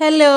Hello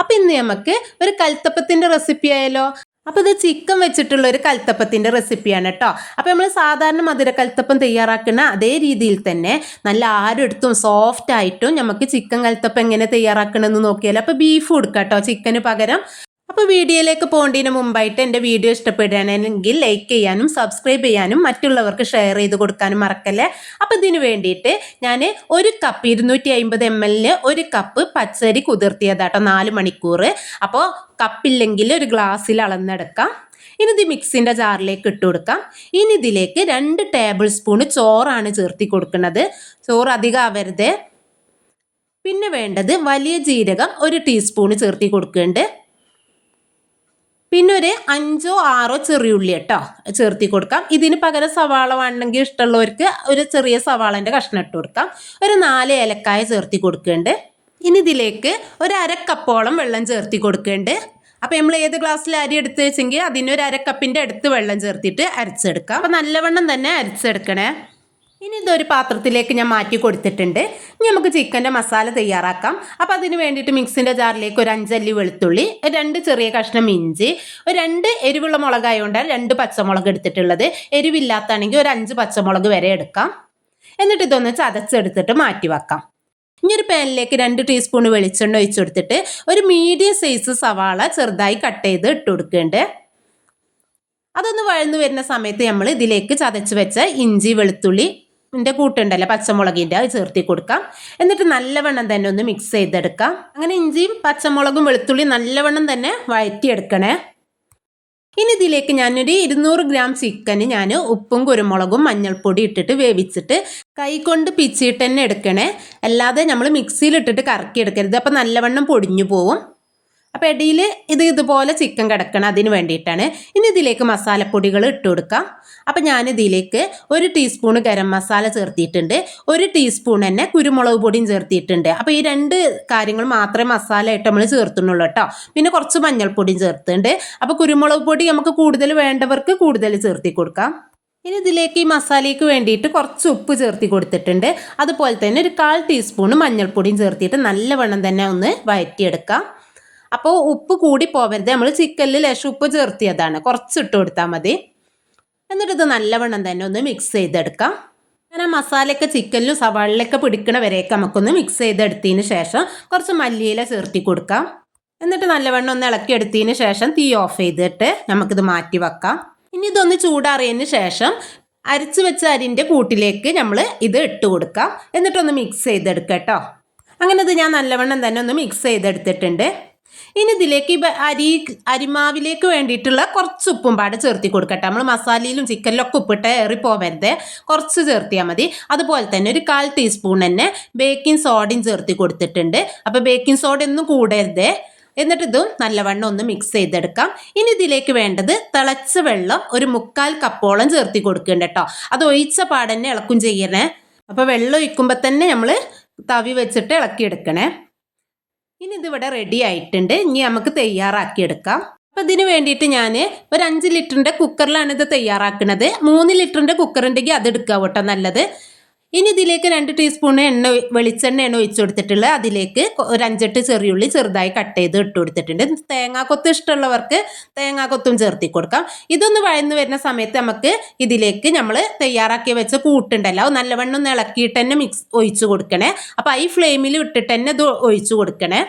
അപ്പം ഇന്ന് നമുക്ക് ഒരു കൽത്തപ്പത്തിന്റെ റെസിപ്പി ആയാലോ അപ്പോൾ ഇത് ചിക്കൻ വെച്ചിട്ടുള്ള ഒരു കൽത്തപ്പത്തിന്റെ റെസിപ്പിയാണ് കേട്ടോ അപ്പോൾ നമ്മൾ സാധാരണ മധുര കൽത്തപ്പം തയ്യാറാക്കുന്ന അതേ രീതിയിൽ തന്നെ നല്ല ആരെടുത്തും സോഫ്റ്റ് ആയിട്ടും നമുക്ക് ചിക്കൻ കൽത്തപ്പം എങ്ങനെ തയ്യാറാക്കണമെന്ന് നോക്കിയാലോ. അപ്പോൾ ബീഫ് കൊടുക്കാം കേട്ടോ ചിക്കന് പകരം. അപ്പോൾ വീഡിയോയിലേക്ക് പോകേണ്ടതിന് മുമ്പായിട്ട് എന്റെ വീഡിയോ ഇഷ്ടപ്പെടുകയാണെങ്കിൽ ലൈക്ക് ചെയ്യാനും സബ്സ്ക്രൈബ് ചെയ്യാനും മറ്റുള്ളവർക്ക് ഷെയർ ചെയ്ത് കൊടുക്കാനും മറക്കല്ലേ? അപ്പോൾ ഇതിന് വേണ്ടിയിട്ട് ഞാൻ ഒരു കപ്പ് ഇരുന്നൂറ്റി അമ്പത് എം എല്ലിന് ഒരു കപ്പ് പച്ചരി കുതിർത്തിയതാട്ടോ നാല് മണിക്കൂർ. അപ്പോൾ കപ്പില്ലെങ്കിൽ ഒരു ഗ്ലാസ്സിൽ അളന്നെടുക്കാം. ഇനി ഇത് മിക്സിന്റെ ജാറിലേക്ക് ഇട്ട് കൊടുക്കാം. ഇനി ഇതിലേക്ക് രണ്ട് ടേബിൾ സ്പൂൺ ചോറാണ് ചേർത്തി കൊടുക്കുന്നത്. ചോറ് അധികം ആവരുത്. പിന്നെ വേണ്ടത് വലിയ ജീരകം ഒരു ടീസ്പൂൺ ചേർത്തി കൊടുക്കുന്നുണ്ട്. പിന്നെ ഒരു അഞ്ചോ ആറോ ചെറിയുള്ളി കേട്ടോ ചേർത്തി കൊടുക്കാം. ഇതിന് പകരം സവാള വേണമെങ്കിൽ ഇഷ്ടമുള്ളവർക്ക് ഒരു ചെറിയ സവാളന്റെ കഷ്ണം ഇട്ട് കൊടുക്കാം. ഒരു നാല് ഏലക്കായ ചേർത്തി കൊടുക്കുന്നുണ്ട്. ഇനി ഇതിലേക്ക് ഒരു അരക്കപ്പോളം വെള്ളം ചേർത്തി കൊടുക്കുന്നുണ്ട്. അപ്പോൾ നമ്മൾ ഏത് ഗ്ലാസ്സിൽ അരി എടുത്ത് വെച്ചെങ്കിൽ അതിനൊരു അരക്കപ്പിന്റെ അടുത്ത് വെള്ളം ചേർത്തിട്ട് അരച്ചെടുക്കാം. അപ്പോൾ നല്ലവണ്ണം തന്നെ അരച്ചെടുക്കണേ. ഇനി ഇതൊരു പാത്രത്തിലേക്ക് ഞാൻ മാറ്റി കൊടുത്തിട്ടുണ്ട്. ഇനി നമുക്ക് ചിക്കന്റെ മസാല തയ്യാറാക്കാം. അപ്പോൾ അതിന് വേണ്ടിയിട്ട് മിക്സിന്റെ ജാറിലേക്ക് ഒരു അഞ്ചല്ലി വെളുത്തുള്ളി രണ്ട് ചെറിയ കഷ്ണം ഇഞ്ചി ഒരു രണ്ട് എരിവുള്ള മുളകായതുകൊണ്ട് രണ്ട് പച്ചമുളക് എടുത്തിട്ടുള്ളത്. എരിവില്ലാത്താണെങ്കിൽ ഒരു അഞ്ച് പച്ചമുളക് വരെ എടുക്കാം. എന്നിട്ട് ഇതൊന്ന് ചതച്ചെടുത്തിട്ട് മാറ്റി വെക്കാം. ഇനി ഒരു പാനിലേക്ക് രണ്ട് ടീസ്പൂൺ വെളിച്ചെണ്ണ ഒഴിച്ചു കൊടുത്തിട്ട് ഒരു മീഡിയം സൈസ് സവാള ചെറുതായി കട്ട് ചെയ്ത് ഇട്ട് കൊടുക്കേണ്ടത് അതൊന്ന് വഴന്നു വരുന്ന സമയത്ത് നമ്മൾ ഇതിലേക്ക് ചതച്ച് വെച്ച ഇഞ്ചി വെളുത്തുള്ളി ന്റെ കൂട്ടുണ്ടല്ലോ പച്ചമുളകിന്റെ അത് ചേർത്തി കൊടുക്കാം. എന്നിട്ട് നല്ലവണ്ണം തന്നെ ഒന്ന് മിക്സ് ചെയ്തെടുക്കാം. അങ്ങനെ ഇഞ്ചിയും പച്ചമുളകും വെളുത്തുള്ളിയും നല്ലവണ്ണം തന്നെ വഴറ്റിയെടുക്കണേ. ഇനി ഇതിലേക്ക് ഞാനൊരു ഇരുന്നൂറ് ഗ്രാം ചിക്കന് ഞാൻ ഉപ്പും കുരുമുളകും മഞ്ഞൾപ്പൊടി ഇട്ടിട്ട് വേവിച്ചിട്ട് കൈ കൊണ്ട് പിച്ചിട്ട് തന്നെ എടുക്കണേ. അല്ലാതെ നമ്മൾ മിക്സിയിൽ ഇട്ടിട്ട് കറക്കി എടുക്കരുത് അപ്പോൾ നല്ലവണ്ണം പൊടിഞ്ഞു പോവും. അപ്പോൾ ഇടയിൽ ഇത് ഇതുപോലെ ചിക്കൻ കിടക്കണം അതിന് വേണ്ടിയിട്ടാണ്. ഇനി ഇതിലേക്ക് മസാലപ്പൊടികൾ ഇട്ട് കൊടുക്കാം. അപ്പോൾ ഞാൻ ഇതിലേക്ക് ഒരു ടീസ്പൂൺ ഗരം മസാല ചേർത്തിയിട്ടുണ്ട്. ഒരു ടീസ്പൂൺ തന്നെ കുരുമുളക് പൊടിയും ചേർത്തിയിട്ടുണ്ട്. അപ്പോൾ ഈ രണ്ട് കാര്യങ്ങൾ മാത്രമേ മസാല ആയിട്ട് നമ്മൾ ചേർത്തുന്നുള്ളൂ കേട്ടോ. പിന്നെ കുറച്ച് മഞ്ഞൾപ്പൊടിയും ചേർത്തുണ്ട് അപ്പോൾ കുരുമുളക് പൊടി നമുക്ക് കൂടുതൽ വേണ്ടവർക്ക് കൂടുതൽ ചേർത്തി കൊടുക്കാം. ഇനി ഇതിലേക്ക് ഈ മസാലയ്ക്ക് വേണ്ടിയിട്ട് കുറച്ച് ഉപ്പ് ചേർത്തി കൊടുത്തിട്ടുണ്ട്. അതുപോലെ തന്നെ ഒരു കാൽ ടീസ്പൂൺ മഞ്ഞൾപ്പൊടിയും ചേർത്തിയിട്ട് നല്ലവണ്ണം തന്നെ ഒന്ന് വഴറ്റിയെടുക്കാം അപ്പോൾ ഉപ്പ് കൂടി പോവരുത്. നമ്മൾ ചിക്കനിൽ ലേശം ഉപ്പ് ചേർത്തിയതാണ്. കുറച്ച് ഇട്ട് കൊടുത്താൽ മതി. എന്നിട്ട് ഇത് നല്ലവണ്ണം തന്നെ ഒന്ന് മിക്സ് ചെയ്തെടുക്കാം. അങ്ങനെ മസാലയൊക്കെ ചിക്കനിലും സവാളിലൊക്കെ പിടിക്കണ വരെയൊക്കെ നമുക്കൊന്ന് മിക്സ് ചെയ്തെടുത്തതിന് ശേഷം കുറച്ച് മല്ലിയില ചേർത്തി കൊടുക്കാം. എന്നിട്ട് നല്ലവണ്ണം ഒന്ന് ഇളക്കി എടുത്തതിന് ശേഷം തീ ഓഫ് ചെയ്തിട്ട് നമുക്കിത് മാറ്റി വെക്കാം. ഇനി ഇതൊന്ന് ചൂടാറിയതിന് ശേഷം അരച്ച് വെച്ച അരിന്റെ കൂട്ടിലേക്ക് നമ്മൾ ഇത് ഇട്ട് കൊടുക്കാം. എന്നിട്ടൊന്ന് മിക്സ് ചെയ്തെടുക്കാം കേട്ടോ. അങ്ങനെ ഇത് ഞാൻ നല്ലവണ്ണം തന്നെ ഒന്ന് മിക്സ് ചെയ്തെടുത്തിട്ടുണ്ട്. ഇനി ഇതിലേക്ക് ഈ അരി അരിമാവിലേക്ക് വേണ്ടിയിട്ടുള്ള കുറച്ച് ഉപ്പും പാടെ ചേർത്തി കൊടുക്കട്ടെ. നമ്മൾ മസാലയിലും ചിക്കനിലൊക്കെ ഉപ്പിട്ട് ഏറിപ്പോവരുത് കുറച്ച് ചേർത്തിയാൽ മതി. അതുപോലെ തന്നെ ഒരു കാൽ ടീസ്പൂൺ തന്നെ ബേക്കിംഗ് സോഡയും ചേർത്തി കൊടുത്തിട്ടുണ്ട്. അപ്പോൾ ബേക്കിംഗ് സോഡ ഒന്നും കൂടരുത്. എന്നിട്ട് ഇതും നല്ലവണ്ണം ഒന്ന് മിക്സ് ചെയ്തെടുക്കാം. ഇനി ഇതിലേക്ക് വേണ്ടത് തിളച്ച വെള്ളം ഒരു മുക്കാൽ കപ്പോളം ചേർത്തി കൊടുക്കുന്നുണ്ട് കേട്ടോ. അത് ഒഴിച്ച പാടന്നെ ഇളക്കും ചെയ്യണേ. അപ്പോൾ വെള്ളം ഒഴിക്കുമ്പോൾ തന്നെ നമ്മൾ തവി വെച്ചിട്ട് ഇളക്കിയെടുക്കണേ. ഇനി ഇതിവിടെ റെഡി ആയിട്ടുണ്ട്. ഇനി നമുക്ക് തയ്യാറാക്കിയെടുക്കാം. അപ്പം ഇതിന് വേണ്ടിയിട്ട് ഞാൻ ഒരു അഞ്ച് ലിറ്ററിന്റെ കുക്കറിലാണ് ഇത് തയ്യാറാക്കുന്നത് മൂന്ന് ലിറ്ററിന്റെ കുക്കർ ഉണ്ടെങ്കിൽ അത് എടുക്കുക കേട്ടോ നല്ലത്. ഇനി ഇതിലേക്ക് രണ്ട് ടീസ്പൂൺ എണ്ണ വെളിച്ചെണ്ണയാണ് ഒഴിച്ചു കൊടുത്തിട്ടുള്ള അതിലേക്ക് ഒരു അഞ്ചെട്ട് ചെറിയുള്ളി ചെറുതായി കട്ട് ചെയ്ത് ഇട്ട് കൊടുത്തിട്ടുണ്ട്. തേങ്ങാക്കൊത്ത് ഇഷ്ടമുള്ളവർക്ക് തേങ്ങാക്കൊത്തും ചേർത്തി കൊടുക്കാം. ഇതൊന്ന് വഴന്ന് വരുന്ന സമയത്ത് നമുക്ക് ഇതിലേക്ക് നമ്മൾ തയ്യാറാക്കി വെച്ച കൂട്ടുണ്ടല്ലോ നല്ലവണ്ണം ഇളക്കിയിട്ട് തന്നെ മിക്സ് ഒഴിച്ചു കൊടുക്കണേ. അപ്പോൾ ഈ ഫ്ലെയിമിൽ ഇട്ടിട്ട് തന്നെ ഇത് ഒഴിച്ചു കൊടുക്കണേ.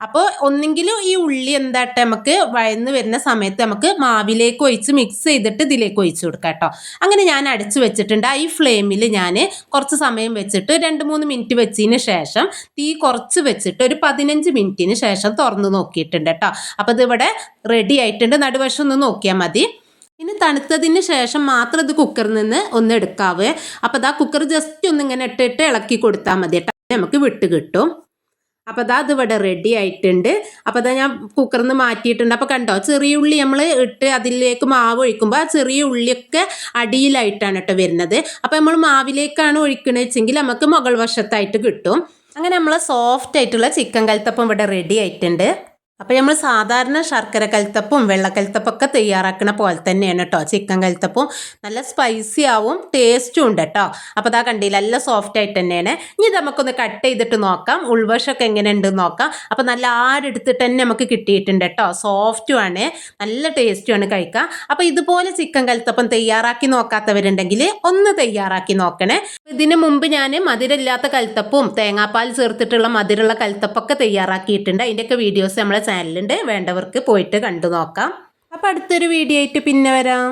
അപ്പോൾ ഒന്നെങ്കിലും ഈ ഉള്ളി എന്താട്ടെ നമുക്ക് വഴന്ന് വരുന്ന സമയത്ത് നമുക്ക് മാവിലേക്ക് ഒഴിച്ച് മിക്സ് ചെയ്തിട്ട് ഇതിലേക്ക് ഒഴിച്ച് കൊടുക്കാം കേട്ടോ. അങ്ങനെ ഞാൻ അടച്ചു വെച്ചിട്ടുണ്ട്. ഈ ഫ്ലെയിമിൽ ഞാൻ കുറച്ച് സമയം വെച്ചിട്ട് രണ്ട് മൂന്ന് മിനിറ്റ് വെച്ചതിന് ശേഷം തീ കുറച്ച് വെച്ചിട്ട് ഒരു പതിനഞ്ച് മിനിറ്റിന് ശേഷം തുറന്ന് നോക്കിയിട്ടുണ്ട് കേട്ടോ. അപ്പോൾ ഇതിവിടെ റെഡി ആയിട്ടുണ്ട്. നടുവശം ഒന്ന് നോക്കിയാൽ മതി. ഇനി തണുത്തതിന് ശേഷം മാത്രം ഇത് കുക്കറിൽ നിന്ന് ഒന്ന് എടുക്കാവേ. അപ്പോൾ ഇതാ കുക്കർ ജസ്റ്റ് ഒന്ന് ഇങ്ങനെ ഇട്ടിട്ട് ഇളക്കി കൊടുത്താൽ മതി കേട്ടോ. നമുക്ക് വിട്ട് കിട്ടും. അപ്പോൾ അതാ അതിവിടെ റെഡി ആയിട്ടുണ്ട്. അപ്പോൾ അതാ ഞാൻ കുക്കറിൽ നിന്ന് മാറ്റിയിട്ടുണ്ട്. അപ്പോൾ കണ്ടോ ചെറിയ ഉള്ളി നമ്മൾ ഇട്ട് അതിലേക്ക് മാവ് ഒഴിക്കുമ്പോൾ ആ ചെറിയ ഉള്ളിയൊക്കെ അടിയിലായിട്ടാണ് കേട്ടോ വരുന്നത്. അപ്പോൾ നമ്മൾ മാവിലേക്കാണ് ഒഴിക്കണ വെച്ചെങ്കിൽ നമുക്ക് മുകൾ വശത്തായിട്ട് കിട്ടും. അങ്ങനെ നമ്മൾ സോഫ്റ്റ് ആയിട്ടുള്ള ചിക്കൻ കലത്തപ്പം ഇവിടെ റെഡി ആയിട്ടുണ്ട്. അപ്പോൾ നമ്മൾ സാധാരണ ശർക്കര കൽത്തപ്പും വെള്ളക്കൽത്തപ്പൊക്കെ തയ്യാറാക്കണ പോലെ തന്നെയാണ് കേട്ടോ ചിക്കൻ കൽത്തപ്പും നല്ല സ്പൈസി ആവും ടേസ്റ്റും ഉണ്ട് കേട്ടോ അപ്പോൾ അതാ കണ്ടില്ല നല്ല സോഫ്റ്റ് ആയിട്ട് തന്നെയാണ്. ഇനി നമുക്കൊന്ന് കട്ട് ചെയ്തിട്ട് നോക്കാം. ഉൾവശമൊക്കെ എങ്ങനെ ഉണ്ട് നോക്കാം. അപ്പോൾ നല്ല ആരെടുത്തിട്ട് തന്നെ നമുക്ക് കിട്ടിയിട്ടുണ്ട് കേട്ടോ സോഫ്റ്റും ആണ് നല്ല ടേസ്റ്റും ആണ് കഴിക്കാം. അപ്പോൾ ഇതുപോലെ ചിക്കൻ കൽത്തപ്പം തയ്യാറാക്കി നോക്കാത്തവരുണ്ടെങ്കിൽ ഒന്ന് തയ്യാറാക്കി നോക്കണേ. ഇതിന് മുമ്പ് ഞാൻ മധുരമില്ലാത്ത കൽത്തപ്പും തേങ്ങാപ്പാൽ ചേർത്തിട്ടുള്ള മധുരമുള്ള കൽത്തപ്പൊക്കെ തയ്യാറാക്കിയിട്ടുണ്ട്. അതിന്റെയൊക്കെ വീഡിയോസ് നമ്മളെ ചാനലുണ്ട് വേണ്ടവർക്ക് പോയിട്ട് കണ്ടു നോക്കാം. അപ്പോൾ അടുത്തൊരു വീഡിയോ ആയിട്ട് പിന്നെ വരാം.